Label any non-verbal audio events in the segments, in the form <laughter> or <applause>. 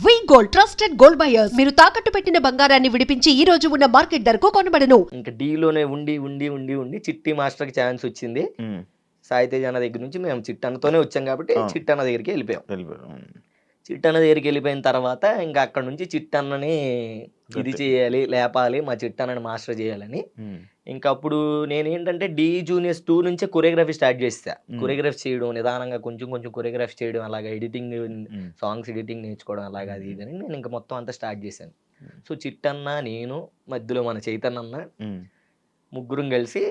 We gold trusted gold buyers మీరు తాకట్టు పెట్టిన బంగారాన్ని విడిపించి ఈ రోజు ఉన్న మార్కెట్ ధరకు కొనబడను. ఇంకా డీలోనే ఉండి ఉండి ఉండి ఉండి చిట్టి మాస్టర్కి ఛాన్స్ వచ్చింది. ఉమ్, సాహితేజ్ అన్న దగ్గర నుంచి మేము చిట్టన్నతోనే వచ్చాం కాబట్టి ఆ. చిట్టన్న దగ్గరికి వెళ్ళిపోయాం. వెళ్ళిపోయారు. చిట్టన్న దగ్గరికి వెళ్ళిపోయిన తర్వాత ఇంకా అక్కడ నుంచి చిట్టన్నని ఇది. చేయాలి లేపాలి మా చిట్టన్నని మాస్టర్ చేయాలని. ఇంకా అప్పుడు నేను ఏంటంటే డి జూనియర్స్ టూ నుంచే కొరియోగ్రఫీ స్టార్ట్ చేస్తా. కొరియోగ్రఫీ చేయడం నిదానంగా కొంచెం కొంచెం కొరియోగ్రఫీ చేయడం అలాగా ఎడిటింగ్ సాంగ్స్ ఎడిటింగ్ నేర్చుకోవడం అలాగా అది ఇది అని నేను ఇంకా మొత్తం అంతా స్టార్ట్ చేశాను. సో చిట్టన్న నేను మధ్యలో మన చైతన్య అన్న ఉమ్, ముగ్గురం కలిసి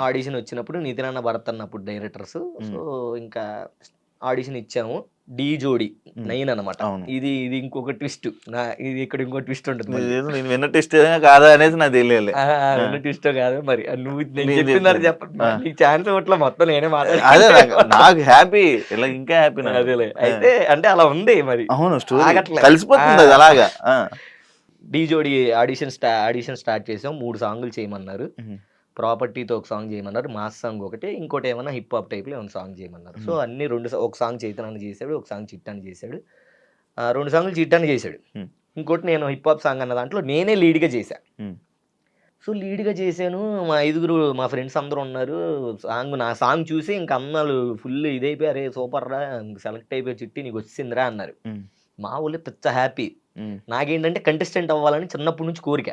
ఆడిషన్ వచ్చినప్పుడు నితిన్ అన్న భరత్ అన్నప్పుడు డైరెక్టర్స్. సో ఇంకా ఆడిషన్ ఇచ్చాము. డి జోడి. నైన్ అనమాట. ఇది ఇది ఇంకొక ట్విస్ట్. నా ఇది ఇక్కడ ఇంకో ట్విస్ట్ ఉంటుంది నేను విన్న టెస్ట్ కాదా అనేది నాకు తెలియాలి. రెండు ట్విస్ట్ కాదు మరి. నువ్వు నేను నేను చెప్పినారు చెప్తాను. చెప్ప ఆ. నీకు ఛాన్స్ ఇవ్వట్లే మొత్తం నేనే అదే మాట్లాడాలి నాకు- హ్యాపీ ఇలా ఇంకా హ్యాపీ అదేలే. అయితే అంటే అలా ఉంది మరి. అవును స్టోరీ. కలిసిపోతుంది అలాగా. డి జోడి ఆడిషన్ స్టా ఆడిషన్ స్టార్ట్ చేసాం. మూడు సాంగులు చేయమన్నారు. ప్రాపర్టీతో ఒక సాంగ్ చేయమన్నారు. మాస్ సాంగ్ ఒకటి. ఇంకోటి ఏమన్నా హిప్ హాప్ టైప్లో ఏమైనా సాంగ్ చేయమన్నారు. సో. అన్ని రెండు ఒక సాంగ్ చైతన్య చేశాడు ఒక సాంగ్ చిట్టాన్ని చేశాడు. ఆ, రెండు సాంగ్లు చిట్టాన్ని చేశాడు. ఇంకోటి నేను హిప్ హాప్ సాంగ్ అన్న దాంట్లో నేనే లీడ్గా చేశా. ఉమ్, సో లీడ్గా చేశాను. మా ఐదుగురు మా ఫ్రెండ్స్ అందరూ ఉన్నారు. సాంగ్ నా సాంగ్ చూసి ఇంక అన్నాళ్ళు ఫుల్ ఇదైపోయారు సూపర్ రా సెలెక్ట్ అయిపోయి చిట్టి నీకు వచ్చిందిరా అన్నారు. మా ఊళ్ళో పిచ్చ హ్యాపీ. నాకేంటంటే కంటెస్టెంట్ అవ్వాలని చిన్నప్పటి నుంచి కోరిక.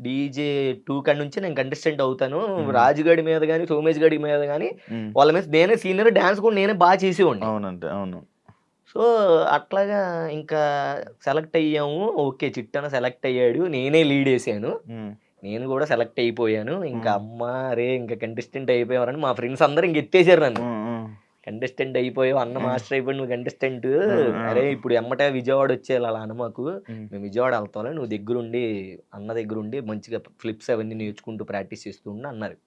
డీజే టూ కాడ నుంచి నేను కంటెస్టెంట్ అవుతాను. రాజుగడి మీద కానీ సోమేష్ గడి మీద కానీ. వాళ్ళ మీద నేనే సీనియర్ డాన్స్ కూడా నేనే బాగా చేసేవాడిని. అవునంటే అవును. సో అట్లాగా ఇంకా సెలెక్ట్ అయ్యాము. ఓకే చిట్టన సెలెక్ట్ అయ్యాడు. నేనే లీడ్ వేసాను. నేను కూడా సెలెక్ట్ అయిపోయాను. ఇంకా. అమ్మ రే ఇంకా కంటెస్టెంట్ అయిపోయారని మా ఫ్రెండ్స్ అందరూ ఇంక ఎత్తేసారు నన్ను. కంటెస్టెంట్ అయిపోయావు అన్న. మాస్టర్ అయిపోయి నువ్వు కంటెస్టెంట్. అరే ఇప్పుడు ఎమ్మటే విజయవాడ వచ్చేయాలి అలా అన్న మాకు. ఉమ్, మేము విజయవాడ వెళ్తాం నువ్వు దగ్గరుండి అన్న దగ్గరుండి మంచిగా ఫ్లిప్స్ అవన్నీ నేర్చుకుంటూ ప్రాక్టీస్ చేస్తూ ఉండి అన్నారు.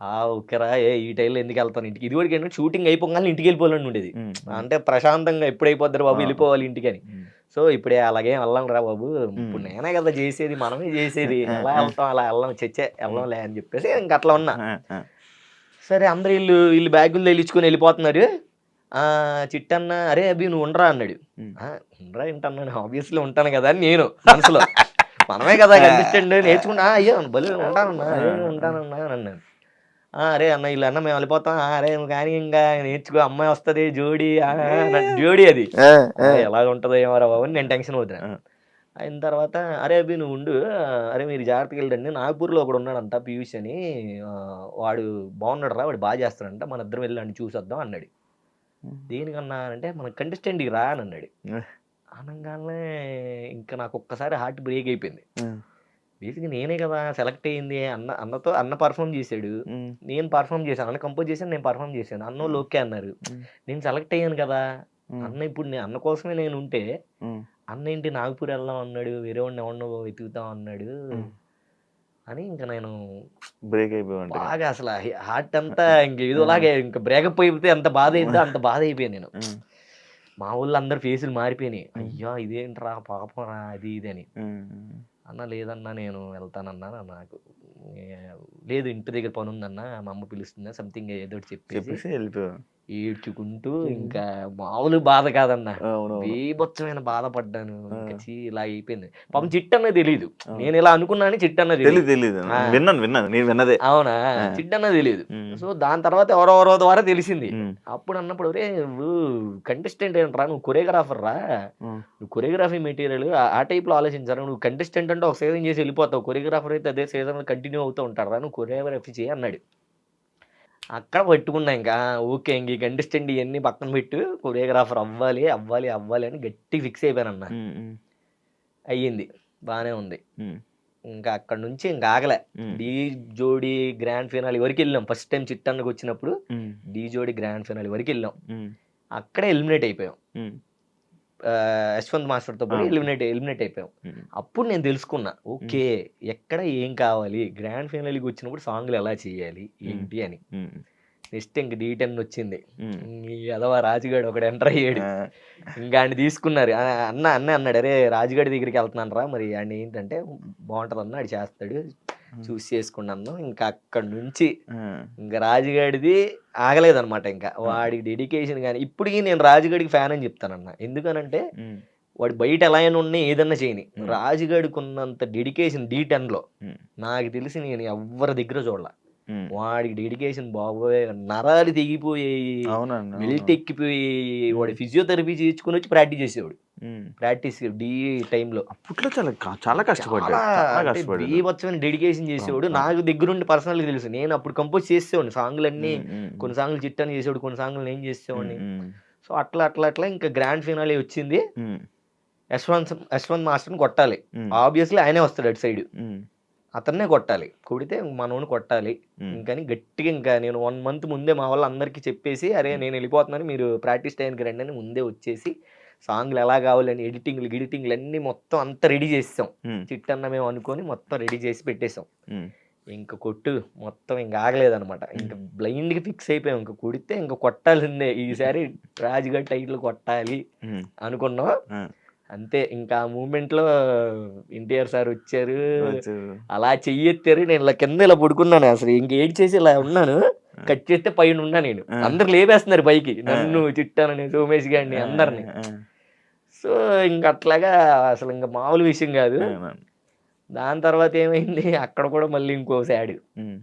ఆ ఓకేరా ఏ ఈ టైంలో ఎందుకు వెళ్తాను ఇంటికి? ఇది కూడా ఏంటంటే షూటింగ్ అయిపోగానే ఇంటికి వెళ్ళిపోవాలని ఉండేది. అంటే ప్రశాంతంగా ఎప్పుడు అయిపోద్దారు బాబు. వెళ్ళిపోవాలి ఇంటికి అని. సో ఇప్పుడే అలాగే వెళ్ళాలి రా బాబు ఇప్పుడు నేనే కదా చేసేది మనమే చేసేది. <laughs> ఎలా వెళ్తాం అలా వెళ్ళం చచ్చే వెళ్ళంలే అని చెప్పేసి ఇంక అట్లా ఉన్నా. సరే అందరు వీళ్ళు వీళ్ళు బ్యాగులు తెలిచుకొని వెళ్ళిపోతున్నారు. ఆ చిట్టన్న అరే అభి నువ్వు ఉండరా? అన్నాడు. ఉమ్. "ఆ, ఉండరా ఏంటన్నాడు ఆబ్వియస్లీ ఉంటాను కదా అని నేను మనసులో. మనమే కదా <laughs> కనిపిస్టండి నేర్చుకున్నా. "ఆ, అయ్యో బలి ఉంటానన్నా ఉంటానన్నా అని అన్నాను "ఆ, అరే అన్న వీళ్ళు అన్న మేము వెళ్ళిపోతాం. "ఆ, అరే కానీ ఇంకా నేర్చుకో. అమ్మాయి వస్తుంది జోడి. జోడి అది. ఆ, ఆ, "ఆ, ఎలా ఉంటుందో ఏమో బాబు నేను టెన్షన్ అవుతున్నా ఆ. అయిన తర్వాత అరే అభి నువ్వు ఉండు. అరే మీరు జాగ్రత్తగా వెళ్ళండి. నాగపూర్లో ఒకడు ఉన్నాడంట పీయూష్ అని. వాడు బాగున్నాడు రా వాడు బాగా చేస్తాడంట. మన ఇద్దరం వెళ్ళండి చూసొద్దాం అన్నాడు. దేనికన్నా అంటే మన కంటెస్టెంట్కి రా అని అన్నాడు. అనగానే ఇంకా నాకు ఒక్కసారి హార్ట్ బ్రేక్ అయిపోయింది. బేసిక్గా నేనే కదా సెలెక్ట్ అయ్యింది. అన్న అన్నతో అన్న పర్ఫామ్ చేశాడు. నేను పర్ఫామ్ చేశాను. అన్న కంపోజ్ చేశాను నేను పర్ఫామ్ చేశాను. అన్న ఓకే అన్నారు. నేను సెలెక్ట్ అయ్యాను కదా. అన్న ఇప్పుడు నేను అన్న కోసమే నేను ఉంటే అన్న ఏంటి నాగపూర్ వెళ్దాం అన్నాడు వేరే వాడిని ఎవరినో వెతుకుతాం అన్నాడు. అని ఇంకా నేను బ్రేక్ అయిపోయి బాగా అసలు హార్ట్ <laughs> అంతా ఇంక ఏదోలాగే ఇంకా బ్రేకప్ అయిపోతే అంత బాధ అయిందో అంత బాధ అయిపోయాను నేను. మా ఊళ్ళో అందరు ఫేసులు మారిపోయినాయి అయ్యో ఇదేంట్రా పాపరా అది ఇది అని. అన్న లేదన్నా నేను వెళ్తానన్నా నాకు లేదు ఇంటి దగ్గర పని ఉందన్న మా అమ్మ పిలుస్తుందా సంథింగ్ ఏదో ఒకటి చెప్పేసి వెళ్ళిపోయావు. ఏడ్చుకుంటూ ఇంకా మామూలు బాధ కాదన్న. బీభత్సమైన బాధపడ్డాను. ఇలా అయిపోయింది. పాపం చిట్టన్న తెలియదు ఆ. నేను ఇలా అనుకున్నాను చిట్టన్న తెలియదు తెలియదు తెలియదు. విన్నాను విన్నాను. నేను విన్నదే. అవునా? ఆ. చిట్టన్న తెలియదు సో దాని తర్వాత ఎవరెవరో ద్వారా తెలిసింది. అప్పుడు అన్నప్పుడు రే నువ్వు కంటెస్టెంట్ ఏంట్రా? నువ్వు కొరియోగ్రాఫర్ రా? నువ్వు కొరియోగ్రఫీ మెటీరియల్ ఆ టైప్లో ఆలోచించారు? నువ్వు కంటెస్టెంట్ అంటే ఒక సీజన్ చేసి వెళ్ళిపోతావు. కొరియోగ్రాఫర్ అయితే అదే సీజన్ కంటిన్యూ అవుతూ ఉంటారు రా. నువ్వు కొరియోగ్రఫీ చేయి అన్నాడు. అక్కడ పెట్టుకున్నా ఇంకా. ఓకే ఇంక కంటెస్టెంట్ ఇవన్నీ పక్కన పెట్టు కొరియోగ్రాఫర్ అవ్వాలి అవ్వాలి అవ్వాలి అని గట్టి ఫిక్స్ అయిపోయాను అన్న అయ్యింది. బాగానే ఉంది. ఇంకా అక్కడ నుంచి ఇంకా ఆగలే. డీ జోడి గ్రాండ్ ఫినాల్ వరకు వెళ్ళాం. ఫస్ట్ టైం చిట్టన్నకు వచ్చినప్పుడు డీ జోడి గ్రాండ్ ఫినాల్ వరకు వెళ్ళాం. అక్కడే ఎలిమినేట్ అయిపోయాం. యశ్వంత్ మాస్టర్తో పాటు. ఎలిమినేట్ ఎలిమినేట్ అయిపోయాం. అప్పుడు నేను తెలుసుకున్నా ఓకే ఎక్కడ ఏం కావాలి గ్రాండ్ ఫైనల్కి వచ్చినప్పుడు సాంగ్లు ఎలా చేయాలి ఏంటి అని. నెక్స్ట్ ఇంక డీ టెన్ వచ్చింది. అదవా రాజుగాడు ఒకడు ఎంటర్ అయ్యాడు. ఇంకా ఆయన తీసుకున్నారు. అన్న అన్న అన్నాడు అరే రాజుగాడి దగ్గరికి వెళ్తున్నాను రా మరి ఆయన ఏంటంటే బాగుంటుంది అన్న ఆడు చేస్తాడు చూసి చేసుకున్నాను ఇంకా అక్కడ నుంచి ఇంకా రాజుగాడిది ఆగలేదన్నమాట ఇంకా వాడికి డెడికేషన్ కానీ ఇప్పటికీ నేను రాజుగాడికి ఫ్యాన్ అని చెప్తానన్న ఎందుకనంటే వాడు బయట ఎలా అయినా ఉన్నా ఏదన్నా చేయని. రాజుగాడికి ఉన్నంత డెడికేషన్ డి లో Hmm. నాకు తెలిసి నేను ఎవరి దగ్గర చూడాల. వాడికి డెడికేషన్ బాబోయే నరాలు తెగిపోయాయి. బెల్ట్ ఎక్కిపోయి వాడు ఫిజియోథెరపీ చేయించుకుని వచ్చి ప్రాక్టీస్ చేసేవాడు. ప్రాక్టీస్ డి టైంలో. అప్పట్లో చాలా చాలా కష్టపడ్డాడు. బీభత్సమైన డెడికేషన్ చేసేవాడు. నాకు దగ్గరుండి పర్సనల్ తెలుసు. నేను అప్పుడు కంపోజ్ చేసేవాడిని. సాంగ్లన్నీ కొన్ని సాంగ్లు చిట్టాని చేసేవాడు కొన్ని సాంగ్లు నేను చేసేవాడిని. సో అట్లా అట్లా అట్లా ఇంకా గ్రాండ్ ఫినాలే వచ్చింది. యశ్వంత్ యశ్వంత్ మాస్టర్ని కొట్టాలి. ఆబ్వియస్లీ ఆయనే వస్తాడు అటు సైడ్ అతన్నే కొట్టాలి. కొడితే మనోని కొట్టాలి. ఇంకని గట్టిగా ఇంకా నేను వన్ మంత్ ముందే మా వాళ్ళు అందరికీ చెప్పేసి అరే నేను వెళ్ళిపోతున్నాను. మీరు ప్రాక్టీస్ టైంకి రండి అని ముందే వచ్చేసి సాంగ్లు ఎలా కావాలని ఎడిటింగ్లు గిడిటింగ్లు అన్నీ మొత్తం అంతా రెడీ చేసాం చిట్టన్న మేము అనుకొని మొత్తం రెడీ చేసి పెట్టేసాం. ఇంకా కొట్టు మొత్తం ఇంకా ఆగలేదన్నమాట ఇంకా బ్లైండ్గా ఫిక్స్ అయిపోయాం. ఇంకా కొడితే ఇంకా కొట్టాల్సిందే ఈసారి రాజుగారి టైటిల్ కొట్టాలి అనుకున్నాం. అంతే ఇంకా ఆ మూమెంట్లో ఎన్టీఆర్ సార్ వచ్చారు. వచ్చారు. అలా చెయ్యెత్తారు. నేను ఇలా కింద ఇలా పడుకున్నాను అసలు. ఇంకేం చేసి ఇలా ఉన్నాను. కట్ చేస్తే పైన ఉన్నా నేను. అందరు లేపేస్తున్నారు పైకి. నన్ను చిట్టానని సోమేష్ గారిని అందరిని. సో ఇంక అట్లాగా అసలు ఇంకా మామూలు విషయం కాదు. దాని తర్వాత ఏమైంది? అక్కడ కూడా మళ్ళీ ఇంకో సాడ్. ఉమ్,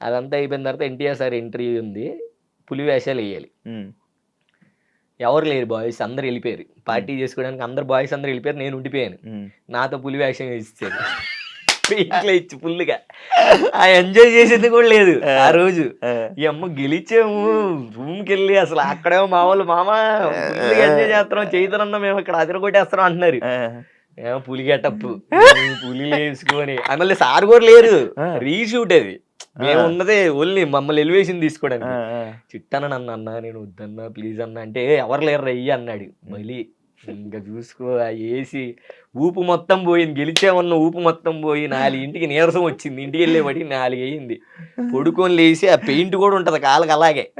అదంతా అయిపోయిన తర్వాత ఎన్టీఆర్ సార్ ఎంట్రీ ఉంది. పులి వేషాలు వేయాలి. ఎవరు లేరు బాయ్స్ అందరు వెళ్ళిపోయారు. పార్టీ చేసుకోవడానికి అందరు బాయ్స్ అందరు వెళ్ళిపోయారు. నేను ఉండిపోయాను. నాతో పులి వేషం ఇచ్చారు ఇట్లా ఇచ్చి ఫుల్గా ఆ ఎంజాయ్ చేసేది కూడా లేదు ఆ. రోజు. ఈ అమ్మ గెలిచాము రూమ్కి వెళ్ళి అసలు అక్కడేమో మా వాళ్ళు మామ ఎంజాయ్ చేస్తున్నాం చేతులన్నా మేము ఇక్కడ అదరగొట్టేస్తున్నాం అంటున్నారు. ఏమో పులి పులి వేసుకొని మళ్ళీ సార్ కూడా లేరు. రీషూట్ అది. మేము ఉన్నదే ఓన్లీ మమ్మల్ని ఎలివేషన్ తీసుకోవడానికి. ఆ, ఆ, చిట్టన నన్ను అన్నా నేను వద్దన్నా ప్లీజ్ అన్నా అంటే "ఏ, ఎవరు లేరు రయ్యి అన్నాడు. మళ్ళీ ఇంకా చూసుకో ఏసి ఊపు మొత్తం పోయింది. గెలిచామన్న ఊపు మొత్తం పోయి నాలుగు ఇంటికి నీరసం వచ్చింది. ఇంటికి వెళ్ళేవాడి నాలుగు అయింది. పడుకొని లేసి ఆ పెయింట్ కూడా ఉంటది కాళ్ళకి అలాగే.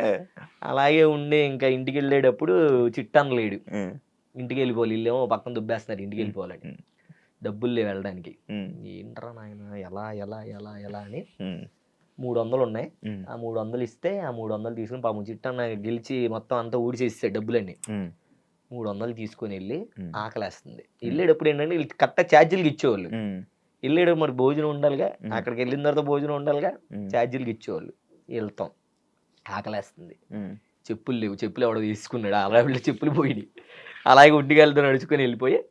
అలాగే ఉండి ఇంకా ఇంటికి వెళ్ళేటప్పుడు చిట్టన్న లేడు. ఇంటికి వెళ్ళిపోవాలి. ఇల్లేమో పక్కన దుబ్బేస్తున్నారు ఇంటికి వెళ్ళిపోవాలని. డబ్బులు లేవు వెళ్ళడానికి. ఏంట్రా నాయన ఎలా ఎలా ఎలా ఎలా అని మూడు వందలు ఉన్నాయి. ఆ మూడు వందలు ఇస్తే ఆ మూడు వందలు తీసుకుని పాపం చిట్టన్న గెలిచి మొత్తం అంతా ఊడిచేస్తాడు డబ్బులన్నీ. మూడు వందలు తీసుకొని వెళ్ళి. ఆకలేస్తుంది వెళ్ళేటప్పుడు ఏంటంటే వీళ్ళు కరెక్ట్ ఛార్జీలకి ఇచ్చేవాళ్ళు. వెళ్ళేటప్పుడు మరి భోజనం ఉండాలిగా. అక్కడికి వెళ్ళిన తర్వాత భోజనం ఉండాలిగా ఛార్జీలకి ఇచ్చేవాళ్ళు. వెళ్తాం ఆకలేస్తుంది. చెప్పులు లేవు. చెప్పులు ఎవడో తీసుకున్నాడు. అలా వీళ్ళు చెప్పులు పోయి అలాగే ఉడ్డిగాలతో నడుచుకొని వెళ్ళిపోయి.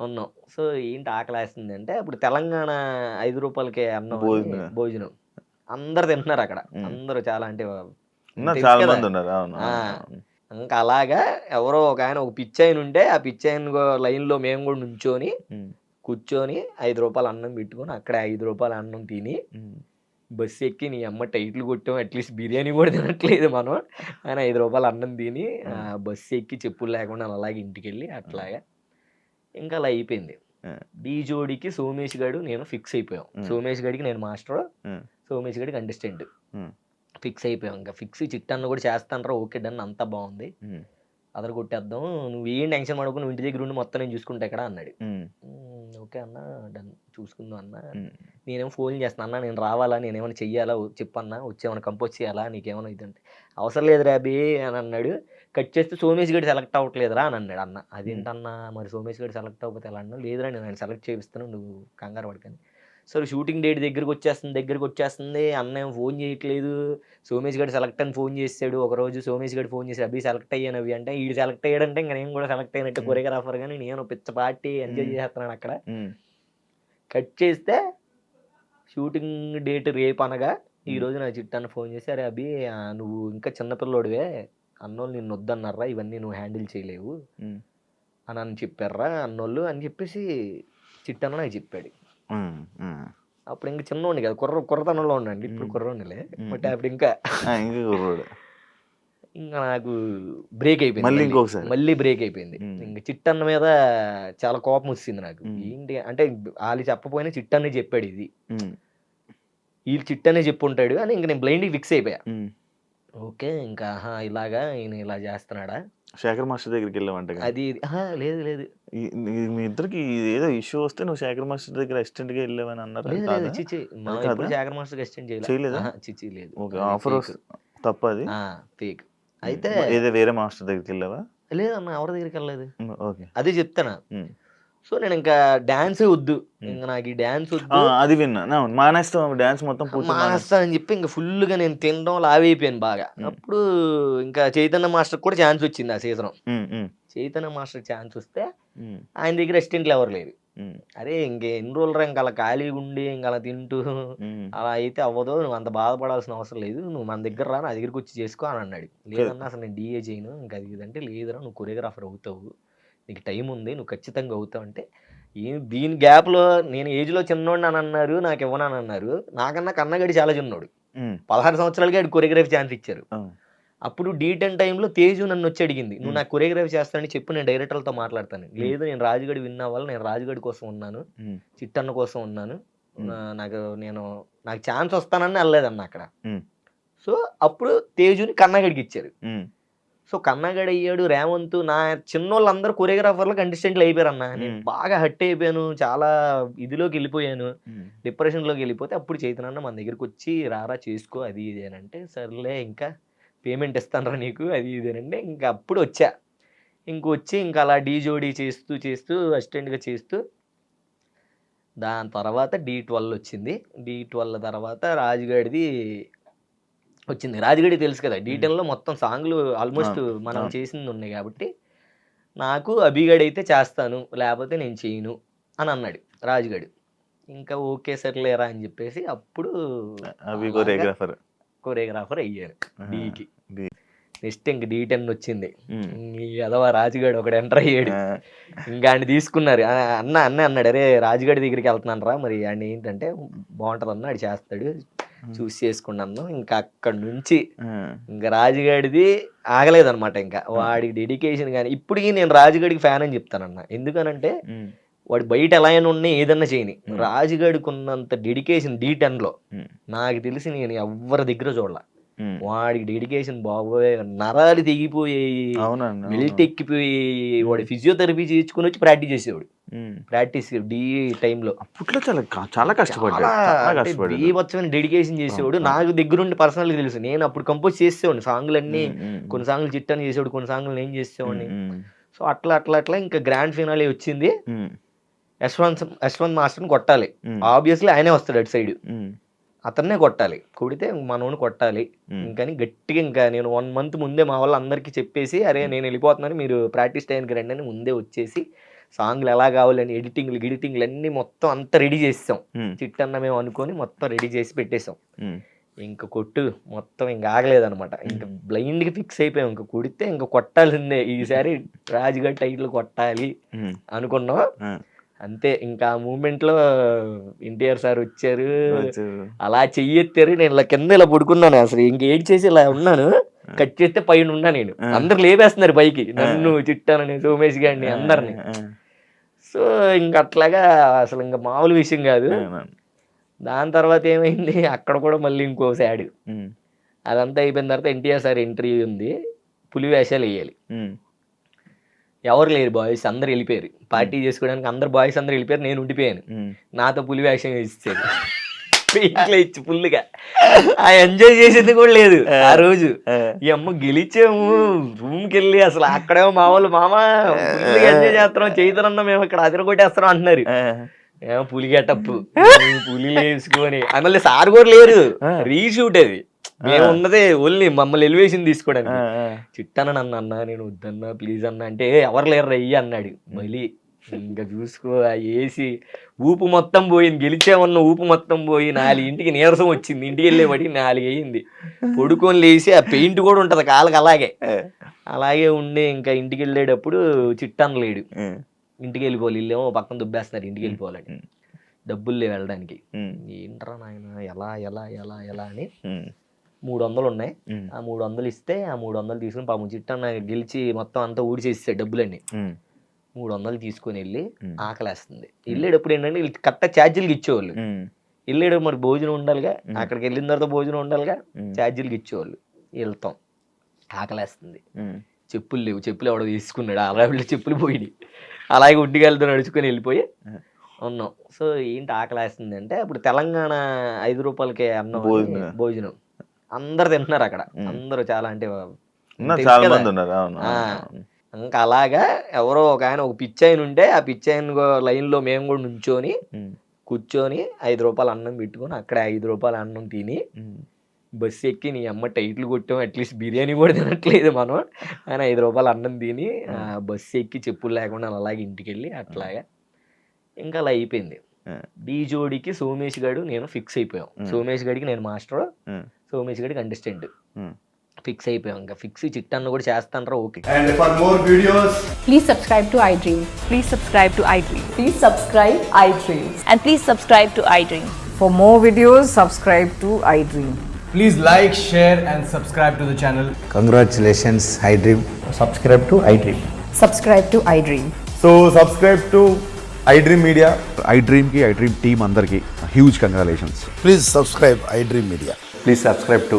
ఉన్నాం. సో ఏంటి ఆకలేస్తుంది అంటే అప్పుడు తెలంగాణ ఐదు రూపాయలకే అన్నం అని భోజనం. భోజనం. అందరు తింటున్నారు అక్కడ. అందరూ చాలా అంటే ఇంకా అలాగా ఎవరో ఒక ఆయన ఒక పిచ్చాయన ఉంటే ఆ పిచ్చాయన లైన్లో మేము కూడా నుంచొని కూర్చొని ఐదు రూపాయలు అన్నం పెట్టుకొని అక్కడ ఐదు రూపాయల అన్నం తిని బస్సు ఎక్కి నీ అమ్మ టైట్లు కొట్టాం అట్లీస్ట్ బిర్యానీ కూడా తినట్లేదు మనం. ఆయన ఐదు రూపాయలు అన్నం తిని ఆ, బస్సు ఎక్కి చెప్పులు లేకుండా అలాగే ఇంటికి వెళ్ళి అట్లాగా ఇంకా అలా అయిపోయింది. డీ జోడికి సోమేష్ గడు నేను ఫిక్స్ అయిపోయాం. సోమేష్ గడికి నేను మాస్టర్ సోమేష్ గడికి ఉమ్, ఫిక్స్ అయిపోయాం ఇంకా ఫిక్స్ చిట్టన్న కూడా చేస్తానరా ఓకే డన్ అంతా బాగుంది అదర కొట్టేద్దాం నువ్వు ఏం టెన్షన్ పడకు నువ్వు ఇంటి దగ్గర ఉండి మొత్తం నేను చూసుకుంటా ఇక్కడ అన్నాడు. ఉమ్, "ఉమ్, ఓకే అన్న డన్ చూసుకుందాం అన్న. నేనేమో ఫోన్ చేస్తాను అన్న నేను రావాలా నేనేమైనా చెయ్యాలా చెప్పన్నా వచ్చేమైనా కంపోజ్ చేయాలా నీకేమైనా ఇదంటే. అవసరం లేదు రాబీ అని అన్నాడు. కట్ చేస్తే సోమేష్ గడి సెలెక్ట్ అవ్వట్లేదురా అని అన్నాడు అన్న. అదేంటన్నా మరి సోమేష్ గడి సెలెక్ట్ అవ్వకపోతే ఎలా అన్నా లేదురా నేను ఆయన సెలెక్ట్ చేపిస్తాను నువ్వు కంగారు పడకని సరే షూటింగ్ డేట్ దగ్గరికి వచ్చేస్తుంది దగ్గరికి వచ్చేస్తుంది అన్న ఏం ఫోన్ చేయట్లేదు. సోమేష్ గడి సెలెక్ట్ అని ఫోన్ చేశాడు ఒక రోజు సోమేష్ గడి ఫోన్ చేసి అభి సెలెక్ట్ అయ్యాను అవి అంటే ఈ సెలెక్ట్ అయ్యాడంటే ఇంకా నేను కూడా సెలెక్ట్ అయినట్టు. కొరియోగ్రాఫర్ కానీ నేను పిచ్చ పార్టీ ఎంజాయ్. చేస్తున్నాను అక్కడ. కట్ చేస్తే షూటింగ్ డేట్ రేపు అనగా ఈ. రోజు నా చిట్టాన్ని ఫోన్ చేసి అరే అభి నువ్వు ఇంకా చిన్నపిల్లోడివే అన్నోళ్ళు నిన్ను వద్దన్నారా? ఇవన్నీ నువ్వు హ్యాండిల్ చేయలేవు. అని అని చెప్పారా అన్నోళ్ళు అని చెప్పేసి చిట్టన్న నాకు చెప్పాడు. అప్పుడు ఇంకా చిన్నోడిని కదా కుర్ర కుర్రతనంలో ఉండండి ఇప్పుడు Hmm. బట్ అప్పుడు ఇంకా ఇంకా కుర్రోడు ఇంకా నాకు బ్రేక్ అయిపోయింది మళ్ళీ మళ్ళీ. ఇంకొకసారి. మళ్ళీ బ్రేక్ అయిపోయింది. ఇంకా చిట్టన్న మీద చాలా కోపం వచ్చింది నాకు. ఏంటి అంటే వాళ్ళు చెప్పపోయినా చిట్టన్నే చెప్పాడు ఇది వీళ్ళు చిట్టనే చెప్పుంటాడు అని ఇంకా నేను బ్లైండ్కి ఫిక్స్ అయిపోయా. ఓకే ఇంకా ఆహా ఇలాగా ఈయన ఇలా చేస్తున్నాడా? శేఖర్ మాస్టర్ దగ్గరికి వెళ్ళామంట కదా. అది ఇది. ఆహా, లేదు లేదు. ఈ- ఈ- మీ ఇద్దరికి ఏదో ఇష్యూ వస్తే నువ్వు శేఖర్ మాస్టర్ దగ్గర అసిస్టెంట్గా వెళ్ళావని అన్నారు? లేదు కాదా? లేదు చిచి మనం కాదా? ఎప్పుడు శేఖర్ మాస్టర్ ఎక్స్టెండ్ చేయలేదా? చేయలేదు చిచి లేదు. ఓకే ఆఫర్ తప్ప అది అయితే ఏదో వేరే మాస్టర్ దగ్గరికి వెళ్ళావా? లేదన్న ఎవరి దగ్గరికి వెళ్ళలేదు. ఓకే. అదే చెప్తాను సో నేను ఇంకా డాన్స్ వద్దు. ఇంకా నాకు ఈ డాన్స్ వద్దు. అది విన్నా. మానేస్తాం డాన్స్ మొత్తం మానేస్తాం. మానేస్తానని చెప్పి ఇంకా ఫుల్గా నేను తినడం లావైపోయాను బాగా. అప్పుడు ఇంకా చైతన్య మాస్టర్ కూడా ఛాన్స్ వచ్చింది ఆ సీజన్. చైతన్య మాస్టర్ ఛాన్స్ వస్తే ఆయన దగ్గర అసిస్టెంట్లు ఎవరు లేరు. అరే ఇంకే ఎన్ని రోజులు ఇంకా అలా ఖాళీగా ఉండి ఇంకా అలా తింటూ. అలా అయితే అవ్వదు. నువ్వు అంత బాధపడాల్సిన అవసరం లేదు. నువ్వు మన దగ్గర రా నా దగ్గరికి వచ్చి చేసుకో అని అన్నాడు. లేదన్నా అసలు నేను డిఏ చేయను. ఇంకా అది ఇదంటే లేదురా నువ్వు కొరియోగ్రాఫర్ అవుతావు. నీకు టైం ఉంది నువ్వు ఖచ్చితంగా అవుతావు అంటే దీని గ్యాప్లో నేను ఏజ్లో చిన్నోడిని అని అన్నారు నాకు ఇవ్వనని అన్నారు నాకన్నా కన్నగడి చాలా చిన్నోడు. పదహారు సంవత్సరాలకి ఆడు కొరియోగ్రఫీ ఛాన్స్ ఇచ్చారు. అప్పుడు డీ టెన్ టైంలో తేజు నన్ను వచ్చి అడిగింది నువ్వు నాకు కొరియోగ్రఫీ చేస్తానని చెప్పు నేను డైరెక్టర్లతో మాట్లాడతాను. లేదు నేను రాజుగడి విన్ అవ్వాలి నేను రాజుగడి కోసం ఉన్నాను చిట్టన్న కోసం ఉన్నాను నాకు నేను నాకు ఛాన్స్ వస్తానని వెళ్ళలేదన్న అక్కడ. సో అప్పుడు తేజుని కన్నగడికి ఇచ్చారు. సో కన్నగడి అయ్యాడు రేవంత్ నా చిన్నోళ్ళందరూ కొరియోగ్రాఫర్లు కంటెస్టెంట్లు అయిపోయారన్న. నేను Hmm. బాగా హట్ అయిపోయాను చాలా ఇదిలోకి వెళ్ళిపోయాను డిప్రెషన్లోకి వెళ్ళిపోతే అప్పుడు చైతన్య మన దగ్గరికి వచ్చి రారా చేసుకో అది ఇది అని అంటే సర్లే ఇంకా పేమెంట్ ఇస్తానరా నీకు అది ఇది అంటే ఇంకా అప్పుడు వచ్చా. ఇంక వచ్చి ఇంకా అలా డీ జోడీ చేస్తూ చేస్తూ అసిస్టెంట్గా చేస్తూ దాని తర్వాత డి ట్వెల్వ్ వచ్చింది. డి ట్వెల్వ్ తర్వాత రాజుగాడిది వచ్చింది. రాజుగాడి తెలుసు కదా డి టెన్లో మొత్తం సాంగ్లు ఆల్మోస్ట్ మనం. చేసింది ఉన్నాయి కాబట్టి నాకు అభిగాడు అయితే చేస్తాను లేకపోతే నేను చేయను అని అన్నాడు రాజుగాడు ఇంకా ఓకే సర్లేరా అని చెప్పేసి అప్పుడు అవి కొరియోగ్రాఫర్. కొరియోగ్రాఫర్ అయ్యాను డీకి. నెక్స్ట్ ఇంక డీ టెన్ వచ్చింది. అదవా రాజుగాడు ఒకడు ఎంటర్ అయ్యాడు. ఇంకా ఆయన తీసుకున్నారు. అన్న అన్న అన్నాడు అరే రాజుగాడి దగ్గరికి వెళ్తున్నాను రా మరి ఆయన ఏంటంటే బాగుంటుంది అన్న చేస్తాడు చూసి చేసుకున్నాను ఇంకా అక్కడి నుంచి ఇంకా రాజుగాడిది ఆగలేదన్నమాట ఇంకా. వాడికి డెడికేషన్ కానీ ఇప్పటికీ నేను రాజుగాడికి ఫ్యాన్ అని చెప్తానన్న. ఎందుకనంటే వాడు బయట ఎలా అయినా ఉన్నా ఏదన్నా చేయని. రాజుగాడికి ఉన్నంత డెడికేషన్ డీ ఉమ్, నాకు తెలిసి నేను ఎవరి దగ్గర చూడాల. వాడికి డెడికేషన్ బాబోయే నరాలు తెగిపోయాయి బెల్ట్ ఎక్కిపోయి వాడు ఫిజియోథెరపీ చేయించుకుని వచ్చి ప్రాక్టీస్ చేసేవాడు. ప్రాక్టీస్ డి టైంలో. అప్పట్లో చాలా చాలా కష్టపడ్డాడు. చాలా కష్టపడ్డాడు. బీభత్సమైన డెడికేషన్ చేసేవాడు. నాకు దగ్గరుండి పర్సనల్గా తెలుసు. నేను అప్పుడు కంపోజ్ చేసేవాడిని. సాంగ్లన్నీ ఉమ్, ఉమ్, కొన్ని సాంగ్లు చిట్టని చేసేవాడు కొన్ని సాంగ్లు నేను చేసేవాడిని. సో అట్లా అట్లా అట్లా ఇంకా గ్రాండ్ ఫినాలే వచ్చింది. యశ్వంత్ యశ్వంత్ మాస్టర్ని కొట్టాలి. ఆబ్వియస్లీ ఆయనే వస్తాడు అటు సైడ్ అతన్నే కొట్టాలి. కొడితే మనోని కొట్టాలి. ఇంకని గట్టిగా ఇంకా నేను వన్ మంత్ ముందే మా వాళ్ళు అందరికీ చెప్పేసి అరే నేను వెళ్ళిపోతున్నాను. మీరు ప్రాక్టీస్ టైంకి రండి అని ముందే వచ్చేసి సాంగ్లు ఎలా కావాలని ఎడిటింగ్లు గిడిటింగ్లు అన్నీ మొత్తం అంతా రెడీ చేసాం చిట్టన్న మేము అనుకొని మొత్తం రెడీ చేసి పెట్టేసాం. ఇంకా కొట్టు మొత్తం ఇంకా ఆగలేదన్నమాట. ఇంకా బ్లైండ్గా ఫిక్స్ అయిపోయాం. ఇంకా కొడితే ఇంకా కొట్టాల్సిందే. ఈసారి రాజుగారి టైటిల్ కొట్టాలి అనుకున్నాం. అంతే ఇంకా ఆ మూమెంట్లో ఎన్టీఆర్ సార్ వచ్చారు. అలా చెయ్యెత్తారు నేను ఇలా కింద ఇలా పడుకున్నాను అసలు. ఇంకేం చేసి ఇలా ఉన్నాను. కట్ చేస్తే పైన ఉన్నా నేను. అందరు లేపేస్తున్నారు పైకి. నన్ను చిట్టానని సోమేష్ గారిని అందరిని. సో ఇంకా అట్లాగా అసలు ఇంకా మామూలు విషయం కాదు. దాని తర్వాత ఏమైంది? అక్కడ కూడా మళ్ళీ ఇంకో సాడ్ ఉమ్, అదంతా అయిపోయిన తర్వాత ఎన్టీఆర్ సార్ ఎంట్రీ ఉంది. పులి వేషాలు వేయాలి. ఎవరు లేరు బాయ్స్ అందరు వెళ్ళిపోయారు. పార్టీ చేసుకోవడానికి అందరు బాయ్స్ అందరు వెళ్ళిపోయారు. నేను ఉండిపోయాను. నాతో పులి వేషం ఇచ్చారు ఇంట్లో ఇచ్చి ఫుల్గా ఆ ఎంజాయ్ చేసేది కూడా లేదు ఆ. రోజు. ఈ అమ్మ గెలిచాము రూమ్కి వెళ్ళి అసలు అక్కడేమో మా వాళ్ళు మామ ఎంజాయ్ చేస్తున్నాం చైతన్య మేము ఇక్కడ అదరగొట్టేస్తున్నాం అంటున్నారు ఆ, ఏమో పులి గెటప్ పులి వేసుకొని మళ్ళీ సార్ కూడా లేరు. రీషూట్ అది. మేము ఉన్నదే ఓన్లీ మమ్మల్ని ఎలివేషన్ తీసుకోవడానికి. ఆ, చిట్టాన నన్ను అన్నా నేను వద్దన్నా ప్లీజ్ అన్నా అంటే "ఏ, ఎవరు లేరు రయ్యి అన్నాడు. మళ్ళీ ఇంకా చూసుకో ఏసి ఊపు మొత్తం పోయింది. గెలిచామన్న ఊపు మొత్తం పోయి నాలుగింటికి నీరసం వచ్చింది. ఇంటికి వెళ్ళేవాడికి నాలుగు అయ్యింది పడుకొని లేచి ఆ పెయింట్ కూడా ఉంటది కాళ్ళకి అలాగే. అలాగే ఉండి ఇంకా ఇంటికి వెళ్ళేటప్పుడు చిట్టాన లేడు. ఇంటికి వెళ్ళిపోవాలి. ఇల్లేమో పక్కన దుబ్బేస్తున్నారు. ఇంటికి వెళ్ళిపోవాలని. డబ్బులు లేవు వెళ్ళడానికి. ఏంట్రా నాయన ఎలా ఎలా ఎలా ఎలా అని మూడు వందలు ఉన్నాయి. ఆ మూడు వందలు ఇస్తే ఆ మూడు వందలు తీసుకుని పాపం చిట్టన్న గెలిచి మొత్తం అంతా ఊడిచేసాడు డబ్బులన్నీ. మూడు వందలు తీసుకొని వెళ్ళి. ఆకలేస్తుంది. వెళ్ళేటప్పుడు ఏంటంటే వీళ్ళు కరెక్ట్ ఛార్జీలకి ఇచ్చేవాళ్ళు. వెళ్ళేటప్పుడు మరి భోజనం ఉండాలిగా. అక్కడికి వెళ్ళిన తర్వాత భోజనం ఉండాలిగా ఛార్జీలకి ఇచ్చేవాళ్ళు. వెళ్తాం. ఆకలేస్తుంది. చెప్పులు లేవు. చెప్పులు ఎవడో తీసుకున్నాడు. అలా చెప్పులు పోయి అలాగే ఉడ్డిగాలతో నడుచుకొని వెళ్ళిపోయి. ఉన్నాం. సో ఏంటి ఆకలేస్తుంది అంటే అప్పుడు తెలంగాణ ఐదు రూపాయలకే అన్నం అని భోజనం. అందరు తింటున్నారు అక్కడ. అందరూ చాలా అంటే ఇంకా అలాగా ఎవరో ఒక ఆయన ఒక ఆయన ఉంటే ఆ ఆయన లైన్లో మేము కూడా నుంచొని కూర్చొని ఐదు రూపాయలు అన్నం పెట్టుకొని అక్కడ ఐదు రూపాయలు అన్నం తిని బస్సు ఎక్కి నీ అమ్మ టైట్లు కొట్టాం అట్లీస్ట్ బిర్యానీ కూడా తినట్లేదు మనం. ఆయన ఐదు రూపాయలు అన్నం తిని ఆ, బస్సు ఎక్కి చెప్పులు లేకుండా అలాగే ఇంటికి వెళ్ళి అట్లాగా ఇంకా అలా అయిపోయింది. డీ జోడికి సోమేష్ గడు నేను ఫిక్స్ అయిపోయాం. సోమేష్ గడికి నేను మాస్టర్ సోమేష్ గడికి కంటెస్టెంట్ ఉమ్. ఫిక్స్ అయిపోయాం. ఇంకా ఫిక్స్ చిట్ అన్న కూడా చేస్తాను okay. And for more videos please subscribe to iDream please subscribe to iDream please subscribe iDream and please subscribe to iDream for more videos subscribe to iDream please like share and subscribe to the channel congratulations iDream subscribe to iDream subscribe to iDream so subscribe to iDream media I డ్రీమ్కి I dream team అందరికి huge congratulations please subscribe iDream media please subscribe to